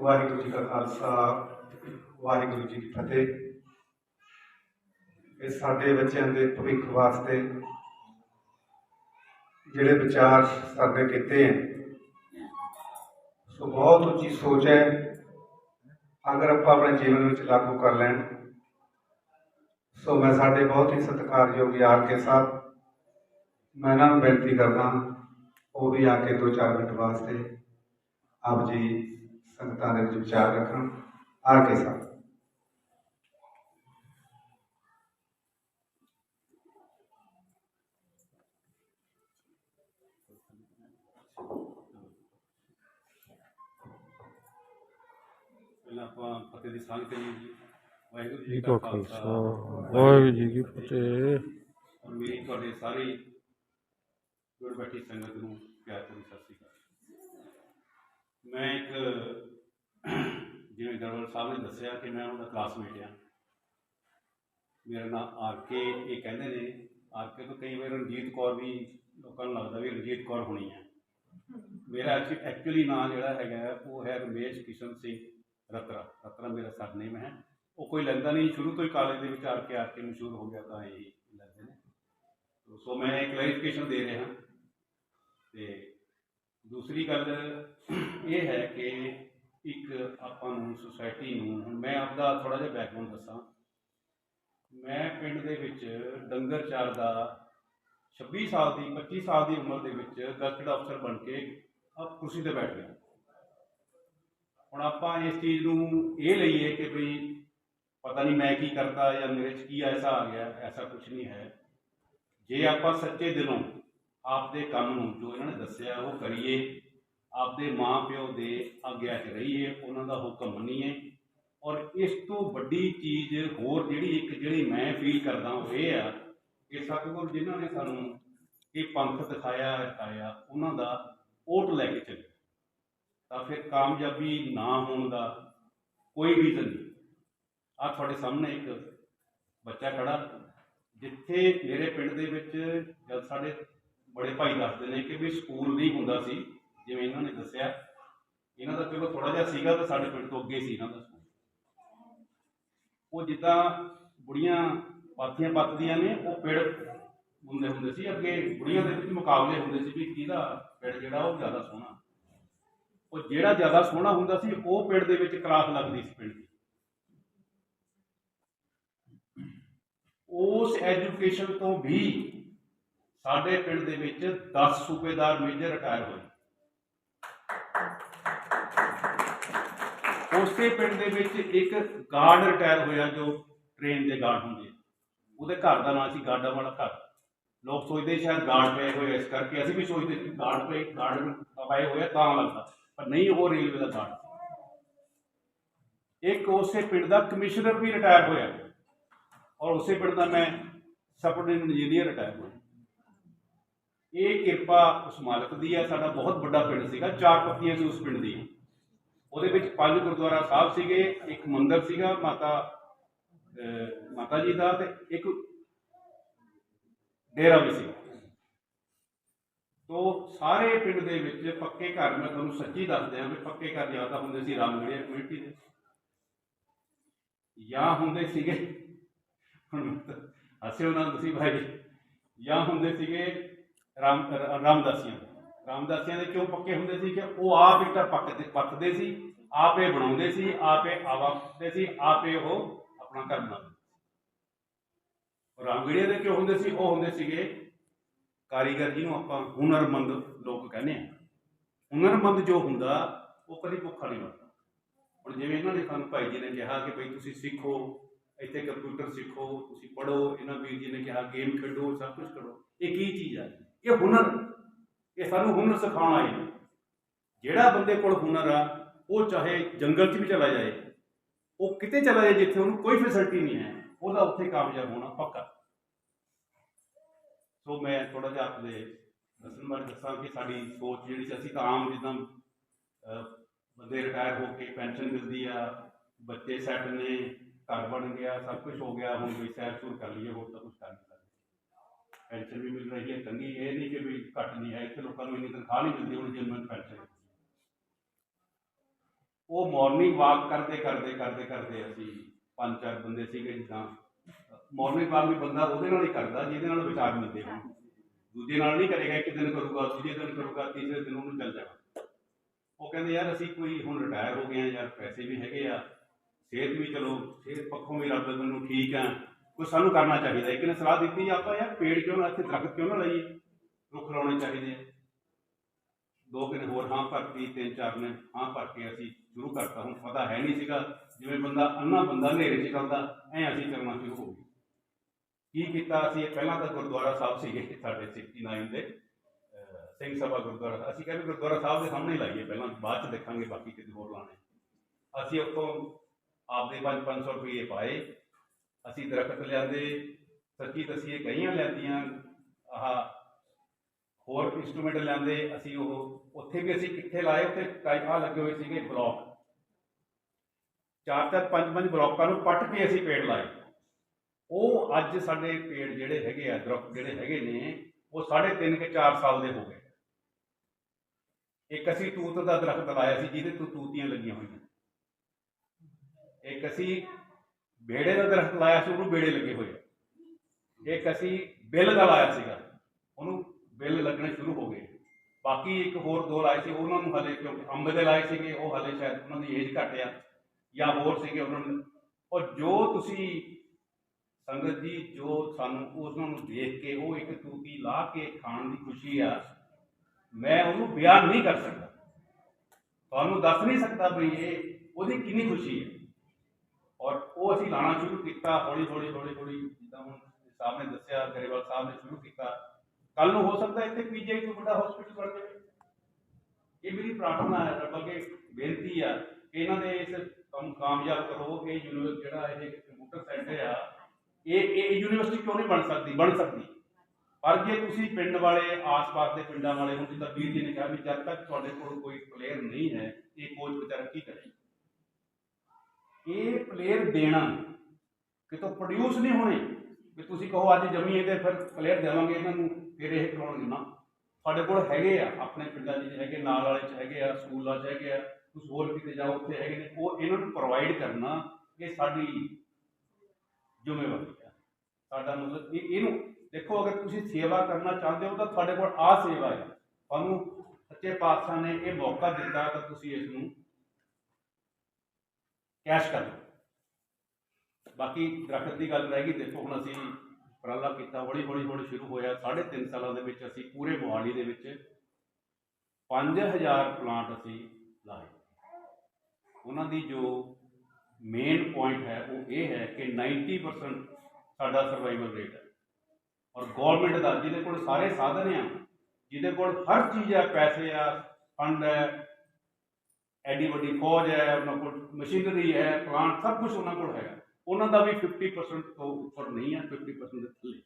ਵਾਹਿਗੁਰੂ ਜੀ ਕਾ ਖਾਲਸਾ, ਵਾਹਿਗੁਰੂ ਜੀ ਕੀ ਫਤਿਹ। ਇਹ ਸਾਡੇ ਬੱਚਿਆਂ ਦੇ ਭਵਿੱਖ ਵਾਸਤੇ ਜਿਹੜੇ ਵਿਚਾਰ ਸਾਡੇ ਕੀਤੇ ਹੈ, ਸੋ ਬਹੁਤ ਉੱਚੀ ਸੋਚ ਹੈ। ਅਗਰ ਆਪਾਂ ਆਪਣੇ ਜੀਵਨ ਵਿੱਚ ਲਾਗੂ ਕਰ ਲੈਣ, ਸੋ ਮੈਂ ਸਾਡੇ ਬਹੁਤ ਹੀ ਸਤਿਕਾਰਯੋਗ ਯਾਰ ਕੇ ਸਾਹਿਬ ਮੈਂ ਇਹਨਾਂ ਨੂੰ ਬੇਨਤੀ ਕਰਦਾ ਉਹ ਵੀ ਆ ਕੇ ਦੋ ਚਾਰ ਮਿੰਟ ਵਾਸਤੇ ਆਪ ਜੀ ਸੰਗਤਾਂ ਦੇ ਵਿੱਚ ਵਿਚਾਰ ਰੱਖਣ ਆ ਕੇ ਸਾਹਿਬ ਪਹਿਲਾਂ ਆਪਾਂ ਫਤਿਹ ਦੀ ਸਾਂਝ ਕਰੀਏ ਜੀ ਵਾਹਿਗੁਰੂ ਜੀ ਜੀ ਕਾ ਕਾ ਖਾਲਸਾ ਖਾਲਸਾ ਵਾਹਿਗੁਰੂ ਜੀ ਕੀ ਫਤਿਹ ਔਰ ਮੇਰੀ ਤੁਹਾਡੇ ਸਾਰੀ ਜੁੜ ਬੈਠੀ ਸੰਗਤ ਨੂੰ ਪਿਆਰ ਭਰੀ ਸਤਿ ਸ੍ਰੀ ਅਕਾਲ। ਮੈਂ ਇੱਕ, ਜਿਵੇਂ ਗਰਵਲ ਸਾਹਿਬ ਨੇ ਦੱਸਿਆ ਕਿ ਮੈਂ ਉਹਨਾਂ ਉਹਦਾ ਕਲਾਸਮੇਟ ਆ ਮੇਰਾ ਨਾਮ ਆਰ ਕੇ, ਇਹ ਕਹਿੰਦੇ ਨੇ, ਆਰ ਕੇ ਤੋਂ ਕਈ ਵਾਰ ਰਣਜੀਤ ਕੌਰ ਵੀ ਲੋਕਾਂ ਨੂੰ ਲੱਗਦਾ ਵੀ ਰਣਜੀਤ ਕੌਰ ਹੋਣੀ ਹੈ। ਮੇਰਾ ਐਕਚੁਅਲੀ ਨਾਮ ਜਿਹੜਾ ਹੈਗਾ, ਉਹ ਹੈ ਰਮੇਸ਼ ਕਿਸ਼ਨ ਸਿੰਘ ਰਤਰਾ। ਰਤਰਾ ਮੇਰਾ ਸਰਨੇਮ ਹੈ। ਉਹ ਕੋਈ ਲੈਂਦਾ ਨਹੀਂ, ਸ਼ੁਰੂ ਤੋਂ ਹੀ ਕਾਲਜ ਦੇ ਵਿੱਚ ਆਰ ਕੇ ਆਰ ਕੇ ਮਸ਼ਹੂਰ ਹੋ ਗਿਆ ਤਾਂ ਇਹ ਲੈਂਦੇ ਨੇ। ਸੋ ਮੈਂ ਕਲੈਰੀਫਿਕੇਸ਼ਨ ਦੇ ਰਿਹਾ। ਤੇ ਦੂਸਰੀ ਗੱਲ ਇਹ ਹੈ ਕਿ ਇੱਕ ਆਪਾਂ ਨੂੰ ਸੁਸਾਇਟੀ ਨੂੰ, ਹੁਣ ਮੈਂ ਆਪਦਾ ਥੋੜਾ ਜਿਹਾ ਬੈਕਗ੍ਰਾਉਂਡ ਦੱਸਾਂ। ਮੈਂ ਪਿੰਡ ਦੇ ਵਿੱਚ ਡੰਗਰ ਚਾਰ ਦਾ 26 ਸਾਲ ਦੀ 25 ਸਾਲ ਦੀ ਉਮਰ ਦੇ ਵਿੱਚ ਗਜ਼ਟਡ ਅਫਸਰ ਬਣ ਕੇ ਆਪ ਕੁਰਸੀ ਤੇ ਬੈਠ ਗਿਆ। ਹੁਣ ਆਪਾਂ ਇਸ ਚੀਜ਼ ਨੂੰ ਇਹ ਲਈਏ ਕਿ ਵੀ ਪਤਾ ਨਹੀਂ ਮੈਂ ਕੀ ਕਰਤਾ ਜਾਂ ਮੇਰੇ 'ਚ ਕੀ ਐਸਾ ਆ ਗਿਆ, ਐਸਾ ਕੁਝ ਨਹੀਂ ਹੈ। ਜੇ ਆਪਾਂ ਸੱਚੇ ਦਿਲੋਂ ਆਪਦੇ ਕੰਮ ਨੂੰ ਜੋ ਇਹਨਾਂ ਨੇ ਦੱਸਿਆ, ਉਹ ਕਰੀਏ। ਆਪਦੇ ਮਾਪਿਓ ਦੇ ਆਗਿਆ 'ਚ ਰਹੀਏ, ਉਹਨਾਂ ਦਾ ਹੁਕਮ ਮੰਨੀਏ। ਔਰ ਇਸ ਤੋਂ ਵੱਡੀ ਚੀਜ਼ ਹੋਰ ਜਿਹੜੀ ਇੱਕ ਜਿਹੜੀ ਮੈਂ ਫੀਲ ਕਰਦਾ ਉਹ ਇਹ ਆ ਕਿ ਸਤਿਗੁਰ ਜਿਨ੍ਹਾਂ ਨੇ ਸਾਨੂੰ ਇਹ ਪੰਥ ਦਿਖਾਇਆ ਦਿਖਾਇਆ ਉਹਨਾਂ ਦਾ ਓਟ ਲੈ ਕੇ ਚੱਲੇ ਤਾਂ ਫਿਰ ਕਾਮਯਾਬੀ ਨਾ ਹੋਣ ਦਾ ਕੋਈ ਰੀਜ਼ਨ ਨਹੀਂ। ਆ ਤੁਹਾਡੇ ਸਾਹਮਣੇ ਇੱਕ ਬੱਚਾ ਖੜਾ। ਜਿੱਥੇ ਮੇਰੇ ਪਿੰਡ ਦੇ ਵਿੱਚ ਜਦ ਸਾਡੇ ਬੜੇ ਭਾਈ ਦੱਸਦੇ ਨੇ ਕਿ ਵੀ ਸਕੂਲ ਨਹੀਂ ਹੁੰਦਾ ਸੀ, ਜਿਵੇਂ ਇਹਨਾਂ ਨੇ ਦੱਸਿਆ। ਇਹਨਾਂ ਦਾ ਚਲੋ ਥੋੜਾ ਜਿਹਾ ਸੀਗਾ ਤਾਂ ਸਾਡੇ ਪਿੰਡ ਤੋਂ ਅੱਗੇ ਸੀ ਇਹਨਾਂ ਦਾ ਸਕੂਲ। ਉਹ ਜਿੱਦਾਂ ਬੁੜੀਆਂ ਪਾਥੀਆਂ ਪੱਤਦੀਆਂ ਨੇ, ਉਹ ਪਿੜ ਹੁੰਦੇ ਹੁੰਦੇ ਸੀ ਅੱਗੇ। ਬੁੜੀਆਂ ਦੇ ਵਿੱਚ ਮੁਕਾਬਲੇ ਹੁੰਦੇ ਸੀ ਵੀ ਕਿਹਦਾ ਪਿੜ ਜਿਹੜਾ ਉਹ ਜ਼ਿਆਦਾ ਸੋਹਣਾ। ਉਹ ਜਿਹੜਾ ਜ਼ਿਆਦਾ ਸੋਹਣਾ ਹੁੰਦਾ ਸੀ, ਉਹ ਪਿੰਡ ਦੇ ਵਿੱਚ ਕਲਾਸ ਲੱਗਦੀ ਸੀ ਪਿੰਡ ਦੀ। ਉਸ ਐਜੂਕੇਸ਼ਨ ਤੋਂ ਵੀ ਸਾਡੇ ਪਿੰਡ ਦੇ ਵਿੱਚ 10 ਸੂਬੇਦਾਰ ਮੇਜਰ ਰਿਟਾਇਰ ਹੋਏ। ਉਸੇ ਪਿੰਡ ਦੇ ਵਿੱਚ ਇੱਕ ਗਾਰਡ ਰਿਟਾਇਰ ਹੋਇਆ ਜੋ ਟ੍ਰੇਨ ਦੇ ਗਾਰਡ ਹੁੰਦੇ ਉਹਦੇ ਘਰ ਦਾ ਨਾਂ ਸੀ ਗਾਰਡਾਂ ਵਾਲਾ ਘਰ। ਲੋਕ ਸੋਚਦੇ ਸ਼ਾਇਦ ਗਾਰਡ ਪਏ ਹੋਏ ਇਸ ਕਰਕੇ ਅਸੀਂ ਵੀ ਸੋਚਦੇ ਸੀ ਗਾਰਡ ਪਏ ਗਾਰਡ ਪਏ ਹੋਏ ਤਾਂ ਲੱਗਦਾ ਪਰ ਨਹੀਂ, ਉਹ ਰੇਲਵੇ ਦਾ ਗਾਰਡ ਇੱਕ ਉਸੇ ਪਿੰਡ ਦਾ ਕਮਿਸ਼ਨਰ ਵੀ ਰਿਟਾਇਰ ਹੋਇਆ। ਔਰ ਉਸੇ ਪਿੰਡ ਦਾ ਮੈਂ ਸਪੋਰਟਿੰਗ ਇੰਜੀਨੀਅਰ ਰਿਟਾਇਰ ਹੋਇਆ। ਇਹ ਕਿਰਪਾ ਉਸ ਮਾਲਕ ਦੀ ਹੈ ਸਾਡਾ ਬਹੁਤ ਵੱਡਾ ਪਿੰਡ ਸੀਗਾ, ਚਾਰ ਪੱਤੀਆਂ ਸੀ ਉਸ ਪਿੰਡ ਦੀ। ਉਹਦੇ ਵਿੱਚ ਪੰਜ ਗੁਰਦੁਆਰਾ ਸਾਹਿਬ ਸੀਗੇ, ਇੱਕ ਮੰਦਿਰ ਸੀਗਾ, ਮਾਤਾ ਮਾਤਾ ਜੀ ਦਾ ਤੇ ਇੱਕ ਡੇਰਾ ਵੀ ਸੀ। ਤੋ ਸਾਰੇ ਪਿੰਡ ਦੇ ਵਿੱਚ ਪੱਕੇ ਘਰ, ਮੈਂ ਤੁਹਾਨੂੰ ਸੱਚੀ ਦੱਸ ਦਿਆਂ ਵੀ ਪੱਕੇ ਘਰ ਜ਼ਿਆਦਾ ਹੁੰਦੇ ਸੀ ਰਾਮਗੜੀਆ ਕਮੇਟੀ ਦੇ। ਜਾਂ ਹੁੰਦੇ ਸੀਗੇ, ਹੁਣ ਹੱਸੇ ਉਹਨਾਂ ਨੂੰ ਤੁਸੀਂ ਭਾਈ। ਜਾਂ ਹੁੰਦੇ ਸੀਗੇ ਰਾਮ, ਰਾਮਦਾਸੀਆਂ। ਦੇ। ਰਾਮਦਾਸੀਆਂ ਦੇ ਕਿਉਂ ਪੱਕੇ ਹੁੰਦੇ ਸੀ ਕਿ ਉਹ ਆਪ ਇੱਟਾਂ ਪੱਕਦੇ ਪੱਕਦੇ ਸੀ, ਆਪੇ ਬਣਾਉਂਦੇ ਸੀ, ਆਪੇ ਆਵਾਪਦੇ ਸੀ, ਆਪੇ ਉਹ ਆਪਣਾ ਘਰ ਬਣਾਉਂਦੇ ਸੀ। ਰਾਮਗੜੀਆ ਦੇ ਕਿਉਂ ਹੁੰਦੇ ਸੀ? ਉਹ ਹੁੰਦੇ ਸੀਗੇ ਕਾਰੀਗਰ ਜਿਹਨੂੰ ਆਪਾਂ ਹੁਨਰਮੰਦ ਲੋਕ ਕਹਿੰਦੇ ਆ ਹੁਨਰਮੰਦ ਜੋ ਹੁੰਦਾ, ਉਹ ਕਦੀ ਭੁੱਖਾ ਨਹੀਂ ਮਰਦਾ। ਹੁਣ ਜਿਵੇਂ ਇਹਨਾਂ ਨੇ ਸਾਨੂੰ ਭਾਈ ਜੀ ਨੇ ਕਿਹਾ ਕਿ ਭਈ ਤੁਸੀਂ ਸਿੱਖੋ, ਇੱਥੇ ਕੰਪਿਊਟਰ ਸਿੱਖੋ, ਤੁਸੀਂ ਪੜ੍ਹੋ, ਇਹਨਾਂ ਵੀਰ ਜੀ ਨੇ ਕਿਹਾ ਗੇਮ ਖੇਡੋ, ਸਭ ਕੁਝ ਕਰੋ। ਇਹ ਕੀ ਚੀਜ਼ ਆ? ਇਹ ਹੁਨਰ। ਇਹ ਸਾਨੂੰ ਹੁਨਰ ਸਿਖਾਉਣ ਆਏ ਜਿਹੜਾ ਬੰਦੇ ਕੋਲ ਹੁਨਰ ਆ, ਉਹ ਚਾਹੇ ਜੰਗਲ 'ਚ ਵੀ ਚਲਾ ਜਾਏ, ਉਹ ਕਿਤੇ ਚਲਾ ਜਾਏ ਜਿੱਥੇ ਉਹਨੂੰ ਕੋਈ ਫੈਸਿਲਿਟੀ ਨਹੀਂ ਹੈ, ਉਹਦਾ ਉੱਥੇ ਕਾਮਯਾਬ ਹੋਣਾ ਪੱਕਾ। ਸੋ ਮੈਂ ਥੋੜਾ ਜਿਹਾ ਆਪਣੇ ਦੱਸਣ ਬਾਰੇ ਦੱਸਾਂ ਕਿ ਸਾਡੀ ਸੋਚ ਜਿਹੜੀ ਅਸੀਂ ਤਾਂ ਆਮ ਜਿੱਦਾਂ ਬੰਦੇ ਰਿਟਾਇਰ ਹੋ ਕੇ ਪੈਨਸ਼ਨ ਮਿਲਦੀ ਆ, ਬੱਚੇ ਸੈੱਟ ਨੇ, ਘਰ ਬਣ ਗਿਆ, ਸਭ ਕੁਝ ਹੋ ਗਿਆ, ਹੁਣ ਕੋਈ ਸੈਰ ਸੂਰ ਕਰ ਲਈਏ, ਹੋਰ ਤਾਂ ਕੁਝ ਕਰ ਨਹੀਂ ਪੈਨਸ਼ਨ ਵੀ ਮਿਲ ਰਹੀ ਹੈ ਚੰਗੀ ਇਹ ਨਹੀਂ ਕਿ ਵੀ ਘੱਟ ਨਹੀਂ ਹੈ, ਇੱਥੇ ਲੋਕਾਂ ਨੂੰ ਇੰਨੀ ਤਨਖਾਹ ਨਹੀਂ ਮਿਲਦੀ, ਹੁਣ ਜਨਮਨ ਪੈਨਸ਼ਨ। ਉਹ ਮਾਰਨਿੰਗ ਵਾਕ ਕਰਦੇ ਕਰਦੇ ਕਰਦੇ ਕਰਦੇ ਅਸੀਂ ਪੰਜ ਚਾਰ ਬੰਦੇ ਸੀਗੇ ਜਿੱਦਾਂ। ਮਾਰਨਿੰਗ ਵਾਕ ਵੀ ਬੰਦਾ ਉਹਦੇ ਨਾਲ ਹੀ ਕਰਦਾ, ਜਿਹਦੇ ਨਾਲ ਵਿਚਾਰ ਮਿਲਦੇ ਹੋਣ। ਦੂਜੇ ਨਾਲ ਨਹੀਂ ਕਰੇਗਾ, ਇੱਕ ਦਿਨ ਕਰੂਗਾ ਦੂਜੇ ਦਿਨ ਕਰੂਗਾ, ਤੀਸਰੇ ਦਿਨ ਉਹਨੂੰ ਚੱਲ ਜਾਣਾ। ਉਹ ਕਹਿੰਦੇ, ਯਾਰ ਅਸੀਂ ਕੋਈ ਹੁਣ ਰਿਟਾਇਰ ਹੋ ਗਏ ਆ ਯਾਰ ਪੈਸੇ ਵੀ ਹੈਗੇ ਆ, ਸਿਹਤ ਵੀ ਚਲੋ, ਸਿਹਤ ਪੱਖੋਂ ਵੀ ਰੱਬ ਨੂੰ ਠੀਕ ਆ ਕੋਈ ਸਾਨੂੰ ਕਰਨਾ ਚਾਹੀਦਾ ਇੱਕ ਨੇ ਸਲਾਹ ਦਿੱਤੀ ਆਪਾਂ ਯਾਰ ਪੇੜ ਕਿਉਂ ਨਾ ਇੱਥੇ ਦਰਖਤ ਕਿਉਂ ਨਾ ਲਾਈਏ? ਰੁੱਖ ਲਾਉਣੇ ਚਾਹੀਦੇ ਆ। ਦੋ ਦਿਨ ਹੋਰ ਹਾਂ ਭਰਤੀ, ਤਿੰਨ ਚਾਰ ਨੇ ਹਾਂ ਭਰ ਕੇ ਅਸੀਂ ਸ਼ੁਰੂ ਕਰਤਾ। ਹੁਣ ਪਤਾ ਹੈ ਨਹੀਂ ਸੀਗਾ, ਜਿਵੇਂ ਬੰਦਾ ਅੰਨਾ ਬੰਦਾ ਹਨੇਰੇ 'ਚ ਚੱਲਦਾ, ਐ ਅਸੀਂ ਕਰਨਾ ਸ਼ੁਰੂ ਹੋ ਗਏ। ਕੀ ਕੀਤਾ ਅਸੀਂ? ਪਹਿਲਾਂ ਤਾਂ ਗੁਰਦੁਆਰਾ ਸਾਹਿਬ ਸੀਗੇ ਸਾਡੇ 69 ਦੇ, ਅਹ ਸਿੰਘ ਸਭਾ ਗੁਰਦੁਆਰਾ। ਅਸੀਂ ਕਹਿੰਦੇ ਗੁਰਦੁਆਰਾ ਸਾਹਿਬ ਦੇ ਸਾਹਮਣੇ ਲਾਈਏ ਪਹਿਲਾਂ, ਬਾਅਦ ਚ ਦੇਖਾਂਗੇ ਬਾਕੀ ਕਿਤੇ ਹੋਰ ਲਾਣੇ ਅਸੀਂ ਉੱਥੋਂ ਆਪਦੇ 5-500 ਰੁਪਏ ਪਾਏ। ਅਸੀਂ ਦਰਖਤ ਲਿਆਂਦੇ ਸੱਚੀ ਦਸੀਏ ਗਈਆਂ ਲਿਆਂਦੀਆਂ, ਆਹ ਹੋਰ ਇੰਸਟਰੂਮੈਂਟ ਲਿਆਂਦੇ, ਅਸੀਂ ਉਹ ਉੱਥੇ ਵੀ ਅਸੀਂ ਕਿੱਥੇ ਲਾਏ, ਉੱਥੇ ਕਾਈ ਲੱਗੇ ਹੋਏ ਸੀਗੇ ਬਲੌਕ। ਚਾਰ ਚਾਰ, ਪੰਜ ਪੰਜ ਬਲੌਕਾਂ ਨੂੰ ਪੱਟ ਕੇ ਅਸੀਂ ਪੇੜ ਲਾਏ। ਉਹ ਅੱਜ ਸਾਡੇ ਪੇੜ ਜਿਹੜੇ ਹੈਗੇ ਆ, ਦਰਖਤ ਜਿਹੜੇ ਹੈਗੇ ਨੇ, ਉਹ ਸਾਢੇ ਤਿੰਨ ਕੇ 4 ਸਾਲ ਦੇ ਹੋ ਗਏ। ਇੱਕ ਅਸੀਂ ਤੂਤ ਦਾ ਦਰਖਤ ਲਾਇਆ ਸੀ, ਜਿਹਦੇ ਤੋਂ ਤੂਤੀਆਂ ਲੱਗੀਆਂ ਹੋਈਆਂ। ਇੱਕ ਅਸੀਂ ਬੇੜੇ ਦਾ ਦਰਖਤ ਲਾਇਆ ਸੀ, ਉਹਨੂੰ ਬੇੜੇ ਲੱਗੇ ਹੋਏ ਆ। ਇੱਕ ਅਸੀਂ ਬਿੱਲ ਦਾ ਲਾਇਆ ਸੀਗਾ, ਉਹਨੂੰ ਬਿੱਲ ਲੱਗਣੇ ਸ਼ੁਰੂ ਹੋ ਗਏ। ਬਾਕੀ ਇੱਕ ਹੋਰ ਦੋ ਲਾਏ ਸੀ, ਉਹਨਾਂ ਨੂੰ ਹਲੇ ਕਿਉਂਕਿ ਅੰਬ ਦੇ ਲਾਏ ਸੀਗੇ, ਉਹ ਹਲੇ ਸ਼ਾਇਦ ਉਹਨਾਂ ਦੀ ਏਜ ਘੱਟ ਆ, ਜਾਂ ਹੋਰ ਸੀਗੇ ਉਹਨਾਂ ਨੂੰ। ਔਰ ਜੋ ਤੁਸੀਂ ਸੰਗਤ ਜੀ, ਜੋ ਸਾਨੂੰ ਉਹਨਾਂ ਨੂੰ ਦੇਖ ਕੇ, ਉਹ ਇੱਕ ਤੂਤੀ ਲਾ ਕੇ ਖਾਣ ਦੀ ਖੁਸ਼ੀ ਆ, ਮੈਂ ਉਹਨੂੰ ਬਿਆਨ ਨਹੀਂ ਕਰ ਸਕਦਾ। ਤੁਹਾਨੂੰ ਦੱਸ ਨਹੀਂ ਸਕਦਾ ਵੀ ਇਹ ਉਹਦੀ ਕਿੰਨੀ ਖੁਸ਼ੀ ਹੈ। ਔਰ ਉਹ ਅਸੀਂ ਲਾਣਾ ਸ਼ੁਰੂ ਕੀਤਾ, ਹੌਲੀ ਹੌਲੀ ਹੌਲੀ ਹੌਲੀ, ਜਿੱਦਾਂ ਹੁਣ ਸਾਹਿਬ ਨੇ ਦੱਸਿਆ, ਗਰੇਵਾਲ ਸਾਹਿਬ ਨੇ ਸ਼ੁਰੂ ਕੀਤਾ। ਕੱਲ ਨੂੰ ਹੋ ਸਕਦਾ ਇੱਥੇ ਪੀਜੀਆਈ ਤੋਂ ਵੱਡਾ ਹਸਪੀਟਲ ਬਣ ਜਾਵੇ। ਇਹ ਮੇਰੀ ਪ੍ਰਾਰਥਨਾ ਹੈ, ਰੱਬ ਅੱਗੇ ਬੇਨਤੀ ਆ ਕਿ ਇਹਨਾਂ ਦੇ ਇਸ ਕੰਮ ਕਾਮਯਾਬ ਕਰੋ ਕਿ ਯੂਨੀਵਰਸਿਟੀ ਜਿਹੜਾ ਇਹ ਕੰਪਿਊਟਰ ਸੈਂਟਰ ਆ, ਇਹ ਇਹ ਯੂਨੀਵਰਸਿਟੀ ਕਿਉਂ ਨਹੀਂ ਬਣ ਸਕਦੀ? ਬਣ ਸਕਦੀ। ਪਰ ਜੇ ਤੁਸੀਂ ਪਿੰਡ ਵਾਲੇ, ਆਸ-ਪਾਸ ਦੇ ਪਿੰਡਾਂ ਵਾਲੇ, ਹੁਣ ਜਿੱਦਾਂ ਵੀਰ ਜੀ ਨੇ ਕਿਹਾ ਵੀ ਜਦ ਤੱਕ ਤੁਹਾਡੇ ਕੋਲ ਕੋਈ ਪਲੇਅਰ ਨਹੀਂ ਹੈ, ਇਹ ਕੋਚ ਵਿਚਾਰਾ ਕੀ ਕਰੇ? ਇਹ ਪਲੇਅਰ ਦੇਣਾ ਕਿਤੋਂ ਪ੍ਰੋਡਿਊਸ ਨਹੀਂ ਹੋਣੇ ਕਿ ਤੁਸੀਂ ਕਹੋ ਅੱਜ ਜੰਮੀਏ ਤੇ ਫਿਰ ਪਲੇਅਰ ਦੇਵਾਂਗੇ ਇਹਨਾਂ ਨੂੰ, ਫਿਰ ਇਹ ਕਰਾਉਣਗੇ ਨਾ, ਸਾਡੇ ਕੋਲ ਹੈਗੇ ਆ, ਆਪਣੇ ਪਿੰਡਾਂ 'ਚ ਹੈਗੇ, ਨਾਲ ਵਾਲੇ 'ਚ ਹੈਗੇ ਆ, ਸਕੂਲਾਂ 'ਚ ਹੈਗੇ ਆ ਤੁਸੀਂ ਹੋਰ ਕਿਤੇ ਜਾਓ, ਉੱਥੇ ਹੈਗੇ ਨੇ, ਉਹ ਇਹਨਾਂ ਨੂੰ ਪ੍ਰੋਵਾਈਡ ਕਰਨਾ ਇਹ ਸਾਡੀ ਜ਼ਿੰਮੇਵਾਰੀ ਹੈ ਸਾਡਾ ਮਤਲਬ ਇਹ ਇਹਨੂੰ ਦੇਖੋ, ਅਗਰ ਤੁਸੀਂ ਸੇਵਾ ਕਰਨਾ ਚਾਹੁੰਦੇ ਹੋ ਤਾਂ ਤੁਹਾਡੇ ਕੋਲ ਆ ਸੇਵਾ ਹੈ। ਤੁਹਾਨੂੰ ਸੱਚੇ ਪਾਤਸ਼ਾਹ ਨੇ ਇਹ ਮੌਕਾ ਦਿੱਤਾ ਤਾਂ ਤੁਸੀਂ ਇਸ ਨੂੰ ਕੈਸ਼ ਕਰ ਲਓ। ਬਾਕੀ ਦਰਖਤ ਦੀ ਗੱਲ ਰਹਿ ਗਈ, ਦੇਖੋ ਹੁਣ ਅਸੀਂ ਉਪਰਾਲਾ ਕੀਤਾ ਹੌਲੀ ਹੌਲੀ ਹੌਲੀ ਸ਼ੁਰੂ ਹੋਇਆ। ਸਾਢੇ ਤਿੰਨ ਸਾਲਾਂ ਦੇ ਵਿੱਚ ਅਸੀਂ ਪੂਰੇ ਮੋਹਾਲੀ ਦੇ ਵਿੱਚ 5000 ਪਲਾਂਟ ਅਸੀਂ ਲਾਏ। ਉਹਨਾਂ ਦੀ ਜੋ ਮੇਨ ਪੁਆਇੰਟ ਹੈ, ਉਹ ਇਹ ਹੈ ਕਿ 90% ਸਾਡਾ ਸਰਵਾਈਵਲ ਰੇਟ ਹੈ। ਔਰ ਗਵਰਨਮੈਂਟ ਦਾ, ਜਿਹਦੇ ਕੋਲ ਸਾਰੇ ਸਾਧਨ ਆ, ਜਿਹਦੇ ਕੋਲ ਹਰ ਚੀਜ਼ ਆ, ਪੈਸੇ ਆ ਫੰਡ ਹੈ ਐਡੀ ਵੱਡੀ ਫੌਜ ਹੈ ਉਹਨਾਂ ਕੋਲ ਮਸ਼ੀਨਰੀ ਹੈ ਪਲਾਂਟ ਸਭ ਕੁਝ ਉਹਨਾਂ ਕੋਲ ਹੈਗਾ। ਉਹਨਾਂ ਦਾ ਵੀ 50% ਤੋਂ ਉੱਪਰ ਨਹੀਂ ਹੈ 50% ਦੇ ਥੱਲੇ।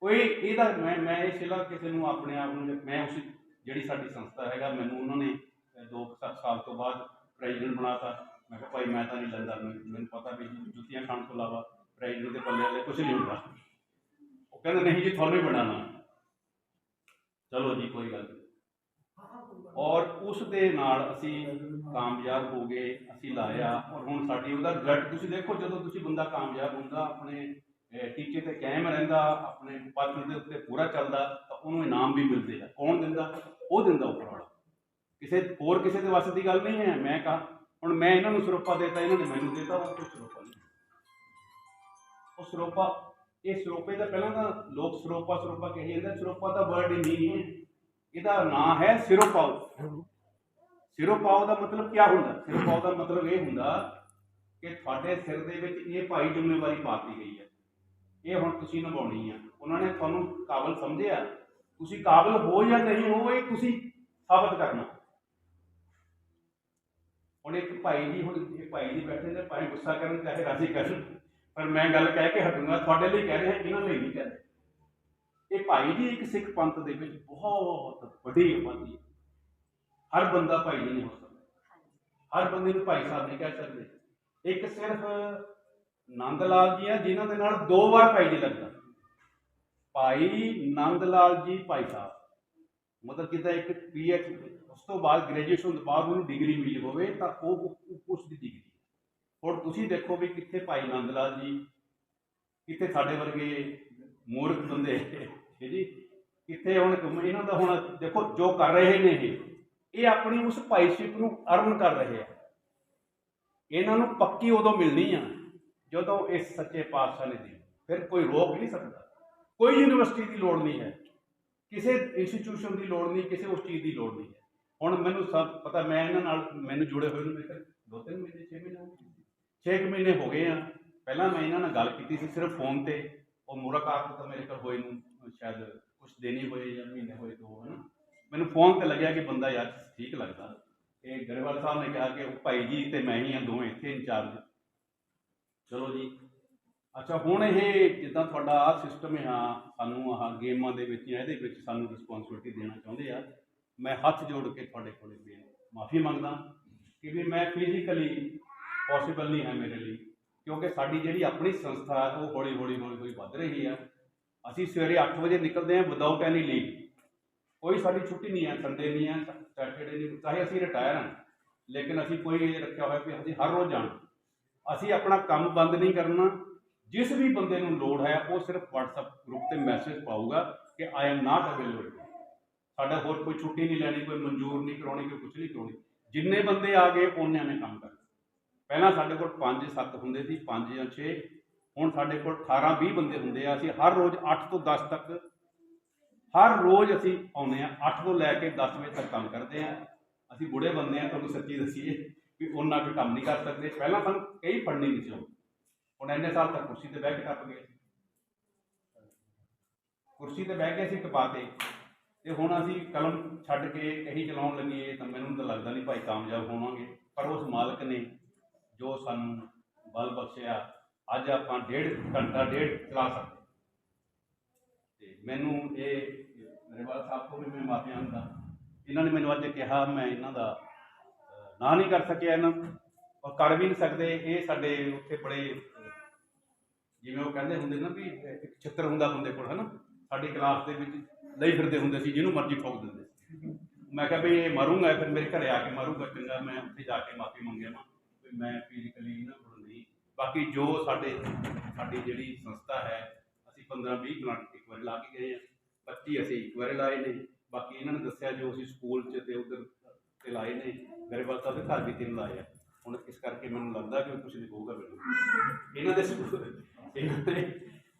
ਕੋਈ ਇਹਦਾ ਮੈਂ ਮੈਂ ਇਹ ਸਿਲਾ ਕਿਸੇ ਨੂੰ ਆਪਣੇ ਆਪ ਨੂੰ ਮੈਂ ਉਸ ਜਿਹੜੀ ਸਾਡੀ ਸੰਸਥਾ ਹੈਗਾ ਮੈਨੂੰ ਉਹਨਾਂ ਨੇ ਅਹ, ਦੋ ਸੱਤ ਸਾਲ ਤੋਂ ਬਾਅਦ ਪ੍ਰੈਜ਼ੀਡੈਂਟ ਬਣਾਤਾ। ਮੈਂ ਕਿਹਾ ਭਾਈ ਮੈਂ ਤਾਂ ਨਹੀਂ ਲੈਂਦਾ ਮੈਨੂੰ ਪਤਾ ਵੀ ਜੁੱਤੀਆਂ ਖਾਣ ਤੋਂ ਇਲਾਵਾ ਪ੍ਰੈਜ਼ੀਡੈਂਟ ਦੇ ਪੱਲੇ ਵਾਲੇ ਕੁਝ ਨਹੀਂ ਹੁੰਦਾ। ਉਹ ਕਹਿੰਦੇ ਨਹੀਂ ਜੀ ਤੁਹਾਨੂੰ ਹੀ ਬਣਾਉਣਾ ਚਲੋ ਜੀ ਕੋਈ ਗੱਲ ਨਹੀਂ ਔਰ ਉਸ ਦੇ ਨਾਲ ਅਸੀਂ ਕਾਮਯਾਬ ਹੋ ਗਏ, ਅਸੀਂ ਲਾਇਆ ਔਰ ਹੁਣ ਸਾਡੀ ਉਹਦਾ ਰਿਜ਼ਲਟ ਤੁਸੀਂ ਦੇਖੋ ਜਦੋਂ ਤੁਸੀਂ ਬੰਦਾ ਕਾਮਯਾਬ ਹੁੰਦਾ, ਆਪਣੇ ਟੀਚੇ ਤੇ ਕਾਇਮ ਰਹਿੰਦਾ, ਆਪਣੇ ਪੱਥਰ ਦੇ ਉੱਤੇ ਪੂਰਾ ਚੱਲਦਾ, ਤਾਂ ਉਹਨੂੰ ਇਨਾਮ ਵੀ ਮਿਲਦੇ ਆ। ਕੌਣ ਦਿੰਦਾ? ਉਹ ਦਿੰਦਾ ਉੱਪਰ ਵਾਲਾ। ਕਿਸੇ ਹੋਰ ਕਿਸੇ ਦੇ ਵੱਸ ਦੀ ਗੱਲ ਨਹੀਂ ਹੈ, ਮੈਂ ਕਹਾ, ਹੁਣ ਮੈਂ ਇਹਨਾਂ ਨੂੰ ਸਰੋਪਾ ਦੇਤਾ, ਇਹਨਾਂ ਨੇ ਮੈਨੂੰ ਦੇਤਾ, ਉਹ ਕੋਈ ਸਰੋਪਾ ਨਹੀਂ। ਉਹ ਸਰੋਪਾ, ਇਹ ਸਰੋਪੇ ਦਾ ਪਹਿਲਾਂ ਤਾਂ ਲੋਕ ਸਰੋਪਾ ਸਰੋਪਾ ਕਹੀ ਜਾਂਦੇ ਸਰੋਪਾ ਦਾ ਵਰਡ ਹੀ ਨਹੀਂ ਹੈ। ਇਹਦਾ ਨਾਂ ਹੈ ਸਿਰੋਪਾਓ ਸਿਰੋਪਾਓ ਦਾ ਮਤਲਬ ਕੀ ਹੁੰਦਾ? ਸਿਰੋਪਾਓ ਦਾ ਮਤਲਬ ਇਹ ਹੁੰਦਾ ਕਿ ਤੁਹਾਡੇ ਸਿਰ ਦੇ ਵਿੱਚ ਇਹ ਭਾਈ ਜ਼ਿੰਮੇਵਾਰੀ ਪਾਤੀ ਗਈ ਹੈ। ਇਹ ਹੁਣ ਤੁਸੀਂ ਨਿਭਾਉਣੀ ਆ। ਉਹਨਾਂ ਨੇ ਤੁਹਾਨੂੰ ਕਾਬਲ ਸਮਝਿਆ। ਤੁਸੀਂ ਕਾਬਲ ਹੋ ਜਾਂ ਨਹੀਂ ਹੋ, ਇਹ ਤੁਸੀਂ ਸਾਬਤ ਕਰਨਾ। ਹੁਣ ਇੱਕ ਭਾਈ ਜੀ, ਹੁਣ ਇਹ ਭਾਈ ਜੀ ਬੈਠੇ ਨੇ ਭਾਵੇਂ ਗੁੱਸਾ ਕਰਨ ਚਾਹੇ ਰਾਜ਼ੀ ਕਰਨ। ਪਰ ਮੈਂ ਗੱਲ ਕਹਿ ਕੇ ਹਟੂੰਗਾ, ਤੁਹਾਡੇ ਲਈ ਕਹਿ ਰਿਹਾ, ਇਹਨਾਂ ਲਈ ਨਹੀਂ ਕਹਿ ਇਹ ਭਾਈ ਜੀ ਇੱਕ ਸਿੱਖ ਪੰਥ ਦੇ ਵਿੱਚ ਬਹੁਤ ਵੱਡੀ ਆਬਾਦੀ ਹੈ। ਹਰ ਬੰਦਾ ਭਾਈ ਜੀ ਨਹੀਂ ਹੋ ਸਕਦਾ ਹਰ ਬੰਦੇ ਨੂੰ ਭਾਈ ਸਾਹਿਬ ਨਹੀਂ ਕਹਿ ਸਕਦੇ। ਇੱਕ ਸਿਰਫ ਨੰਦ ਲਾਲ ਜੀ ਆ, ਜਿਨ੍ਹਾਂ ਦੇ ਨਾਲ ਦੋ ਵਾਰ ਭਾਈ ਜੀ ਲੱਗਦਾ। ਭਾਈ ਨੰਦ ਲਾਲ ਜੀ, ਭਾਈ ਸਾਹਿਬ। ਮਤਲਬ ਜਿੱਦਾਂ ਇੱਕ ਪੀਐਚ, ਉਸ ਤੋਂ ਬਾਅਦ ਗ੍ਰੈਜੂਏਸ਼ਨ ਤੋਂ ਬਾਅਦ ਉਹਨੂੰ ਡਿਗਰੀ ਮਿਲੀ ਹੋਵੇ, ਤਾਂ ਉਹ ਉਹ- ਉਸ ਦੀ ਡਿਗਰੀ ਹੁਣ ਤੁਸੀਂ ਦੇਖੋ ਵੀ ਕਿੱਥੇ ਭਾਈ ਨੰਦ ਲਾਲ ਜੀ, ਕਿੱਥੇ ਸਾਡੇ ਵਰਗੇ ਮੂਰਖ ਬੰਦੇ ਹੈ ਜੀ, ਕਿੱਥੇ ਹੁਣ ਇਹਨਾਂ ਦਾ ਹੁਣ ਦੇਖੋ ਜੋ ਕਰ ਰਹੇ ਨੇ ਇਹ ਇਹ ਆਪਣੀ ਉਸ ਭਾਈਸ਼ਿਪ ਨੂੰ ਅਰਨ ਕਰ ਰਹੇ ਆ। ਇਹਨਾਂ ਨੂੰ ਪੱਕੀ ਉਦੋਂ ਮਿਲਣੀ ਆ, ਜਦੋਂ ਇਸ ਸੱਚੇ ਪਾਤਸ਼ਾਹ ਨੇ ਦੀ ਫਿਰ ਕੋਈ ਰੋਕ ਨਹੀਂ ਸਕਦਾ। ਕੋਈ ਯੂਨੀਵਰਸਿਟੀ ਦੀ ਲੋੜ ਨਹੀਂ ਹੈ। ਕਿਸੇ ਇੰਸਟੀਚਿਊਸ਼ਨ ਦੀ ਲੋੜ ਨਹੀਂ, ਕਿਸੇ ਉਸ ਚੀਜ਼ ਦੀ ਲੋੜ ਨਹੀਂ ਹੈ। ਹੁਣ ਮੈਨੂੰ ਸਭ ਪਤਾ, ਮੈਂ ਇਹਨਾਂ ਨਾਲ ਮੈਨੂੰ ਜੁੜੇ ਹੋਏ ਨੂੰ ਮੇਰੇ ਖਿਆਲ ਦੋ ਤਿੰਨ ਮਹੀਨੇ 6 ਮਹੀਨੇ ਹੋ ਗਏ। 6 ਮਹੀਨੇ ਹੋ ਗਏ ਆ। ਪਹਿਲਾਂ ਮੈਂ ਇਹਨਾਂ ਨਾਲ ਗੱਲ ਕੀਤੀ ਸੀ, ਸਿਰਫ ਫੋਨ ਤੇ। ਉਹ ਮੁਲਾਕਾਤ ਤਾਂ ਮੇਰੇ ਕੋਲ ਹੋਏ ਨੂੰ ਸ਼ਾਇਦ ਕੁਝ ਦਿਨ ਹੀ ਹੋਏ ਜਾਂ ਮਹੀਨੇ ਹੋਏ ਤੋਂ ਹਨਾ? ਮੈਨੂੰ ਫੋਨ ਤੇ ਲੱਗਿਆ ਕਿ ਬੰਦਾ ਯਾਰ ਠੀਕ ਲੱਗਦਾ। ਇਹ ਗਰੇਵਾਲ ਸਾਹਿਬ ਨੇ ਕਿਹਾ ਕਿ ਉਹ ਭਾਈ ਜੀ ਤੇ ਮੈਂ ਹੀ ਆ, ਦੋਵੇਂ ਇੱਥੇ ਇੰਚਾਰਜ। ਚਲੋ ਜੀ। ਅੱਛਾ, ਹੁਣ ਇਹ ਜਿੱਦਾਂ ਤੁਹਾਡਾ ਆ ਸਿਸਟਮ ਹੈ ਹਾਂ ਸਾਨੂੰ ਆਹ ਗੇਮਾਂ ਦੇ ਵਿੱਚ ਜਾਂ ਇਹਦੇ ਵਿੱਚ ਸਾਨੂੰ ਰਿਸਪੌਂਸਿਬਿਲਟੀ ਦੇਣਾ ਚਾਹੁੰਦੇ ਆ, ਮੈਂ ਹੱਥ ਜੋੜ ਕੇ ਤੁਹਾਡੇ ਕੋਲੇ ਮਾਫੀ ਮੰਗਦਾ ਕਿ ਵੀ ਮੈਂ ਫਿਜ਼ੀਕਲੀ ਪੋਸੀਬਲ ਨਹੀਂ ਹੈ ਮੇਰੇ ਲਈ, ਕਿਉਂਕਿ ਸਾਡੀ ਜਿਹੜੀ ਆਪਣੀ ਸੰਸਥਾ ਹੈ, ਉਹ ਹੌਲੀ ਹੌਲੀ ਹੌਲੀ ਹੌਲੀ ਵੱਧ ਰਹੀ ਆ। ਅਸੀਂ ਸਵੇਰੇ 8 ਵਜੇ ਨਿਕਲਦੇ ਹਾਂ ਵਿਦਆਊਟ ਐਨੀ ਲੀਵ ਕੋਈ ਸਾਡੀ ਛੁੱਟੀ ਨਹੀਂ ਹੈ ਸੰਡੇ ਨਹੀਂ ਹੈ ਸੈਟਰਡੇ ਨਹੀਂ, ਚਾਹੇ ਅਸੀਂ ਰਿਟਾਇਰ ਹਾਂ, ਲੇਕਿਨ ਅਸੀਂ ਕੋਈ ਇਹ ਰੱਖਿਆ ਹੋਇਆ ਵੀ ਅਸੀਂ ਹਰ ਰੋਜ਼ ਜਾਣਾ। ਅਸੀਂ ਆਪਣਾ ਕੰਮ ਬੰਦ ਨਹੀਂ ਕਰਨਾ। ਜਿਸ ਵੀ ਬੰਦੇ ਨੂੰ ਲੋੜ ਹੈ, ਉਹ ਸਿਰਫ WhatsApp ਗਰੁੱਪ ਤੇ ਮੈਸੇਜ ਪਾਊਗਾ ਕਿ ਆਈ ਐਮ ਨਾਟ ਅਵੇਲੇਬਲ ਸਾਡਾ ਹੋਰ ਕੋਈ ਛੁੱਟੀ ਨਹੀਂ ਲੈਣੀ, ਕੋਈ ਮਨਜ਼ੂਰ ਨਹੀਂ ਕਰਾਉਣੀ, ਕੋਈ ਕੁਝ ਨਹੀਂ ਕਰਾਉਣੀ। ਜਿੰਨੇ ਬੰਦੇ ਆ ਗਏ ਉਹਨਿਆਂ ਨੇ ਕੰਮ ਕਰਨਾ। ਪਹਿਲਾਂ ਸਾਡੇ ਕੋਲ 5 7 ਹੁੰਦੇ ਸੀ 5 ਜਾਂ 6 ਹੁਣ ਸਾਡੇ ਕੋਲ 18 20 ਬੰਦੇ ਹੁੰਦੇ ਆ, ਅਸੀਂ ਹਰ ਰੋਜ਼ 8 ਤੋਂ 10 ਤੱਕ, ਹਰ ਰੋਜ਼ ਅਸੀਂ ਆਉਂਦੇ ਆ 8 ਤੋਂ ਲੈ ਕੇ 10 ਵਜੇ ਤੱਕ ਕੰਮ ਕਰਦੇ ਆ। ਅਸੀਂ ਬੁੜੇ ਬੰਦੇ ਆ, ਤੁਹਾਨੂੰ ਸੱਚੀ ਦੱਸੀਏ ਵੀ ਉਹਨਾਂ ਕੁ ਕੰਮ ਨਹੀਂ ਕਰ ਸਕਦੇ। ਪਹਿਲਾਂ ਸਾਨੂੰ ਕਈ ਪੜ੍ਹਨੀ ਨਹੀਂ ਸੀ ਆਉਂਦੀ। ਹੁਣ ਇੰਨੇ ਸਾਲ ਤੱਕ ਕੁਰਸੀ ਤੇ ਬਹਿ ਕੇ ਟੱਪ ਗਏ। ਕੁਰਸੀ ਤੇ ਬਹਿ ਕੇ ਅਸੀਂ ਟਪਾਤੇ ਤੇ ਹੁਣ ਅਸੀਂ ਕਲਮ ਛੱਡ ਕੇ ਕਹੀ ਚਲਾਉਣ ਲੱਗੀਏ ਤਾਂ ਮੈਨੂੰ ਤਾਂ ਲੱਗਦਾ ਨਹੀਂ ਭਾਈ ਕਾਮਯਾਬ ਹੋਵਾਂਗੇ। ਪਰ ਉਸ ਮਾਲਕ ਨੇ ਜੋ ਸਾਨੂੰ ਬਲ ਬਖਸ਼ਿਆ ਅੱਜ ਆਪਾਂ ਡੇਢ ਘੰਟਾ, ਡੇਢ ਚਲਾ ਸਕਦੇ ਤੇ ਮੈਨੂੰ ਇਹ ਰਿਵਾਲ ਸਾਹਿਬ ਤੋਂ ਵੀ ਮੈਂ ਮਾਫੀ ਮੰਗਦਾ। ਇਹਨਾਂ ਨੇ ਮੈਨੂੰ ਅੱਜ ਕਿਹਾ, ਮੈਂ ਇਹਨਾਂ ਦਾ ਨਾ ਨਹੀਂ ਕਰ ਸਕਿਆ ਇਹਨਾਂ ਔਰ ਕਰ ਵੀ ਨਹੀਂ ਸਕਦੇ। ਇਹ ਸਾਡੇ ਉੱਥੇ ਬੜੇ, ਜਿਵੇਂ ਉਹ ਕਹਿੰਦੇ ਹੁੰਦੇ ਨਾ ਵੀ ਇੱਕ ਚਿੱਤਰ ਹੁੰਦਾ ਬੰਦੇ ਕੋਲ, ਹਨਾ? ਸਾਡੀ ਕਲਾਸ ਦੇ ਵਿੱਚ ਲਈ ਫਿਰਦੇ ਹੁੰਦੇ ਸੀ, ਜਿਹਨੂੰ ਮਰਜ਼ੀ ਠੋਕ ਦਿੰਦੇ ਸੀ। ਮੈਂ ਕਿਹਾ ਵੀ ਇਹ ਮਰੂੰਗਾ, ਫਿਰ ਮੇਰੇ ਘਰੇ ਆ ਕੇ ਮਰੂੰਗਾ, ਚੰਗਾ, ਮੈਂ ਉੱਥੇ ਜਾ ਕੇ ਮਾਫੀ ਮੰਗਿਆ ਨਾ ਵੀ ਮੈਂ ਫਿਜ਼ੀਕਲੀ ਇਹਨਾਂ ਕੋਲ ਬਾਕੀ ਜੋ ਸਾਡੇ ਸਾਡੀ ਜਿਹੜੀ ਸੰਸਥਾ ਹੈ ਅਸੀਂ 15 20 ਪਲਾਂਟ ਇੱਕ ਵਾਰੀ ਲਾ ਕੇ ਗਏ ਆ 25 ਅਸੀਂ ਇੱਕ ਵਾਰੀ ਲਾਏ ਨੇ। ਬਾਕੀ ਇਹਨਾਂ ਨੇ ਦੱਸਿਆ ਜੋ ਅਸੀਂ ਸਕੂਲ 'ਚ ਤੇ ਉਧਰ ਤੇ ਲਾਏ ਨੇ ਮੇਰੇ ਵੱਲ ਤਾਂ ਘਰ ਵੀ ਤਿੰਨ ਲਾਏ ਆ। ਹੁਣ ਇਸ ਕਰਕੇ ਮੈਨੂੰ ਲੱਗਦਾ ਕਿ ਕੁਝ ਨਹੀਂ ਹੋਊਗਾ ਮੈਨੂੰ। ਇਹਨਾਂ ਦੇ ਸਕੂਲ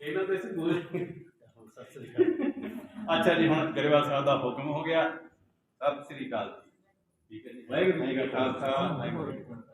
ਇਹਨਾਂ ਦੇ ਸਕੂਲ ਸਤਿ ਸ੍ਰੀ ਅਕਾਲ ਅੱਛਾ ਜੀ ਹੁਣ ਗਰੇਵਾਲ ਸਾਹਿਬ ਦਾ ਹੁਕਮ ਹੋ ਗਿਆ। ਸਤਿ ਸ੍ਰੀ ਅਕਾਲ ਠੀਕ ਹੈ ਜੀ। ਵਾਹਿਗੁਰੂ ਜੀ ਕਾ ਖਾਲਸਾ। ਵਾਹਿਗੁਰੂ ਜੀ ਕੀ ਫਤਿਹ।